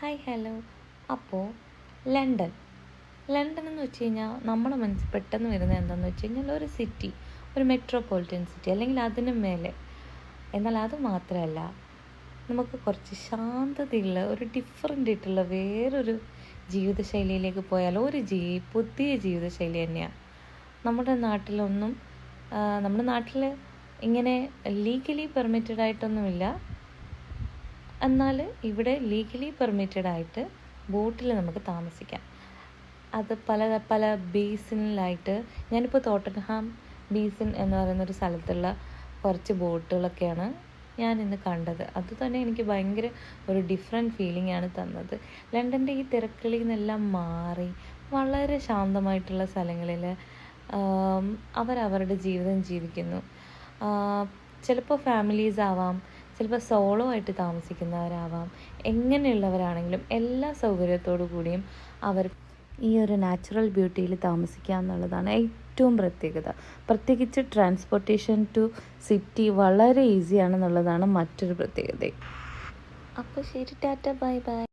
Hi hello അപ്പോൾ London London എന്ന് വെച്ച് കഴിഞ്ഞാൽ നമ്മുടെ മനസ്സിൽ പെട്ടെന്ന് വരുന്നത് എന്താണെന്ന് വെച്ച് കഴിഞ്ഞാൽ ഒരു സിറ്റി ഒരു മെട്രോപൊളിറ്റൻ സിറ്റി അല്ലെങ്കിൽ അതിനു മേലെ. എന്നാൽ അത് മാത്രമല്ല നമുക്ക് കുറച്ച് ശാന്തതയുള്ള ഒരു ഡിഫറെന്റ് ആയിട്ടുള്ള വേറൊരു ജീവിതശൈലിയിലേക്ക് പോയാൽ ഒരു ജീ പുതിയ ജീവിതശൈലി തന്നെയാണ് നമ്മുടെ നാട്ടിലൊന്നും നമ്മുടെ നാട്ടിൽ ഇങ്ങനെ ലീഗലി പെർമിറ്റഡ് ആയിട്ടൊന്നുമില്ല. എന്നാൽ ഇവിടെ ലീഗലി പെർമിറ്റഡ് ആയിട്ട് ബോട്ടിൽ നമുക്ക് താമസിക്കാം. അത് പല പല ബേസിനിലായിട്ട് ഞാനിപ്പോൾ തോട്ടൻഹാം ബേസിൻ എന്ന് പറയുന്ന ഒരു സ്ഥലത്തുള്ള കുറച്ച് ബോട്ടുകളൊക്കെയാണ് ഞാൻ ഇന്ന് കണ്ടത്. അത് തന്നെ എനിക്ക് ഭയങ്കര ഒരു ഡിഫറെന്റ് ഫീലിംഗ് ആണ് തന്നത്. ലണ്ടന്റെ ഈ തിരക്കളിൽ നിന്നെല്ലാം മാറി വളരെ ശാന്തമായിട്ടുള്ള സ്ഥലങ്ങളിൽ അവരവരുടെ ജീവിതം ജീവിക്കുന്നു. ചിലപ്പോൾ ഫാമിലീസ് ആവാം ചിലപ്പോൾ സോളോ ആയിട്ട് താമസിക്കുന്നവരാവാം. എങ്ങനെയുള്ളവരാണെങ്കിലും എല്ലാ സൗകര്യത്തോടു കൂടിയും അവർ ഈ ഒരു നാച്ചുറൽ ബ്യൂട്ടിയിൽ താമസിക്കുക എന്നുള്ളതാണ് ഏറ്റവും പ്രത്യേകത. പ്രത്യേകിച്ച് ട്രാൻസ്പോർട്ടേഷൻ ടു സിറ്റി വളരെ ഈസിയാണെന്നുള്ളതാണ് മറ്റൊരു പ്രത്യേകത. അപ്പോൾ ശരി ടാറ്റ. Bye bye.